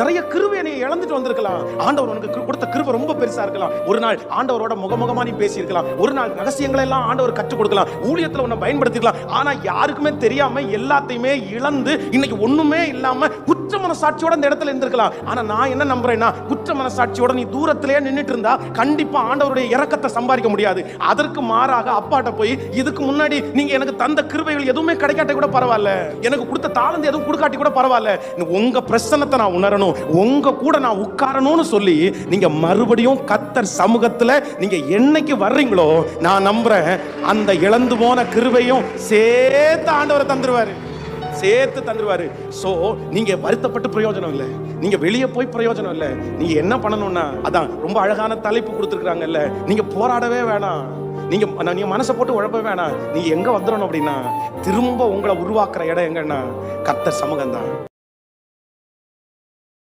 நிறைய கிருபையை நீ இழந்துட்டு வந்திருக்கலாம். ஆண்டவர் உனக்கு கொடுத்த கிருபை ரொம்ப பெருசா இருக்கலாம். ஒரு நாள் ஆண்டவரோட முகமுகமா நீ பேசியிருக்கலாம். ஒரு நாள் ரகசியங்களை எல்லாம் ஆண்டவர் கற்றுக் கொடுக்கலாம். ஊழியத்துல உன்னை பயன்படுத்திக்கலாம். ஆனா யாருக்குமே தெரியாம எல்லாத்தையுமே இழந்து இன்னைக்கு ஒண்ணுமே இல்லாம குற்ற மனசாட்சியோட இந்த இடத்துல இருந்திருக்கலாம். ஆனா நான் என்ன நம்புறேன்னா குற்ற மனசாட்சியோட நீ தூரத்திலேயே நின்னுட்டு இருந்தா கண்டிப்பா ஆண்டவருடைய இறக்கத்தை சம்பாதிக்க முடியாது. அதற்கு மாறாக அப்பாட்ட போய் இதுக்கு முன்னாடி நீங்க எனக்கு தந்த கிருபைகள் எதுவுமே கிடைக்காட்டி கூட பரவாயில்ல. எனக்கு கொடுத்த தாளந்து எதுவும் கொடுக்காட்டி கூட பரவாயில்ல. உங்க பிரச்சனத்தை நான் உணரணும். உங்க கூட நான் உட்காரணும்னு சொல்லி நீங்க மறுபடியும் கத்தர் சமூகத்துல நீங்க என்னைக்கு வர்றீங்களோ நான் நம்புறேன் அந்த இழந்து போன கிருவையும் சேர்த்து ஆண்டவரை தந்துருவாரு. சேர்த்து தந்துருவாரு. சோ நீங்க வருத்தப்பட்டு பிரயோஜனம் இல்லை. நீங்க வெளியே போய் பிரயோஜனம் இல்லை. நீங்க என்ன பண்ணணும்னா அதான் ரொம்ப அழகான தலைப்பு கொடுத்துருக்காங்கல்ல நீங்க போராடவே வேணாம். நீங்க நீங்க மனசை போட்டு உழப்ப வேணாம். நீங்க எங்க வந்துடணும் அப்படின்னா திரும்ப உங்களை உருவாக்குற இடம் எங்கன்னா கத்தர் சமூகம் தான்